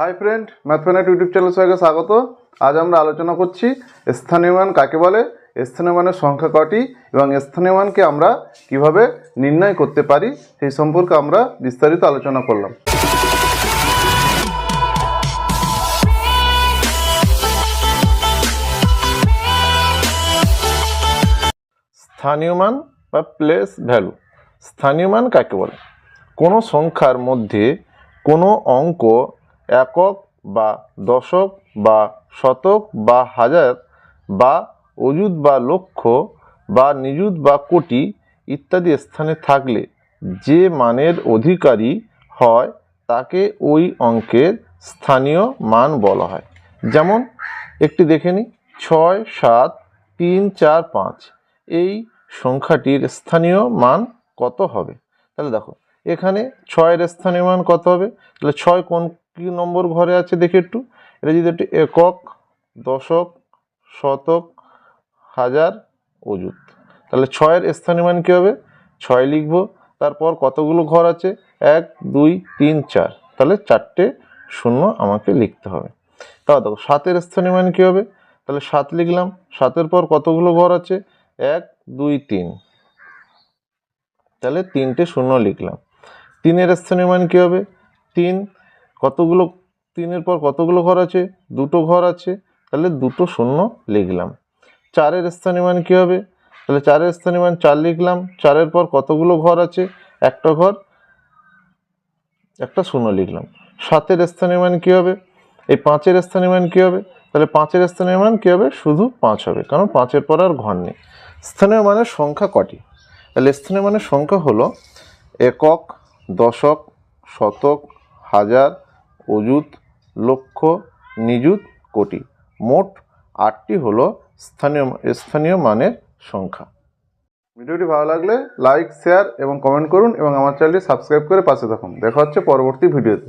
Hi friend mathematic YouTube channel সবাইকে স্বাগত। আজ আমরা আলোচনা করছি স্থানীয় মান কাকে বলে, স্থানীয় মানের সংখ্যা কটি এবং স্থানীয় মানকে আমরা কীভাবে নির্ণয় করতে পারি সেই সম্পর্কে আমরা বিস্তারিত আলোচনা করলাম। স্থানীয় মান বা প্লেস ভ্যালু স্থানীয় মান কাকে বলে? কোনো সংখ্যার মধ্যে কোনো অঙ্ক একক বা দশক বা শতক বা হাজার বা অযুত বা লক্ষ বা নিযুত বা কোটি ইত্যাদি স্থানে থাকলে যে মানের অধিকারী হয় তাকে ওই অঙ্কের স্থানীয় মান বলা হয়। যেমন একটি দেখে নিই, ছয়, সাত, তিন, চার, পাঁচ। এই সংখ্যাটির স্থানীয় মান কত হবে? তাহলে দেখো, এখানে ছয়ের স্থানীয় মান কত হবে? তাহলে ছয় কোন কি নম্বর ঘরে আছে দেখে একটু? এটা যদি একটু একক, দশক, শতক, হাজার, অযুত। তাহলে ছয়ের স্থানীয় মান কী হবে? ছয় লিখব। তারপর কতগুলো ঘর আছে? এক, দুই, তিন, চার। তাহলে চারটে শূন্য আমাকে লিখতে হবে। তাহলে দেখো, সাতের স্থানীয় মান কী হবে? তাহলে সাত লিখলাম। সাতের পর কতগুলো ঘর আছে? এক, দুই, তিন। তাহলে তিনটে শূন্য লিখলাম। তিনের স্থানীয় মান কী হবে? তিন কতগুলো তিনের পর কতগুলো ঘর আছে? দুটো ঘর আছে। তাহলে দুটো শূন্য লিখলাম। চারের স্থানীয় মান কী হবে? তাহলে চারের স্থানীয় মান চার লিখলাম। চারের পর কতগুলো ঘর আছে? একটা ঘর, একটা শূন্য লিখলাম। সাতের স্থানীয় মান কী হবে? এই পাঁচের স্থানীয় মান কী হবে? তাহলে পাঁচের স্থানীয় মান কী হবে? শুধু পাঁচ হবে, কারণ পাঁচের পর আর ঘর নেই। স্থানীয় মানের সংখ্যা কটি? তাহলে স্থানীয় মানের সংখ্যা হলো একক, দশক, শতক, হাজার অযুত, লক্ষ, নিযুত, কোটি। মোট আটটি হল স্থানীয় স্থানীয় মানের সংখ্যা। ভিডিওটি ভালো লাগলে লাইক, শেয়ার এবং কমেন্ট করুন এবং আমার চ্যানেলটি সাবস্ক্রাইব করে পাশে থাকুন। দেখা হচ্ছে পরবর্তী ভিডিওতে।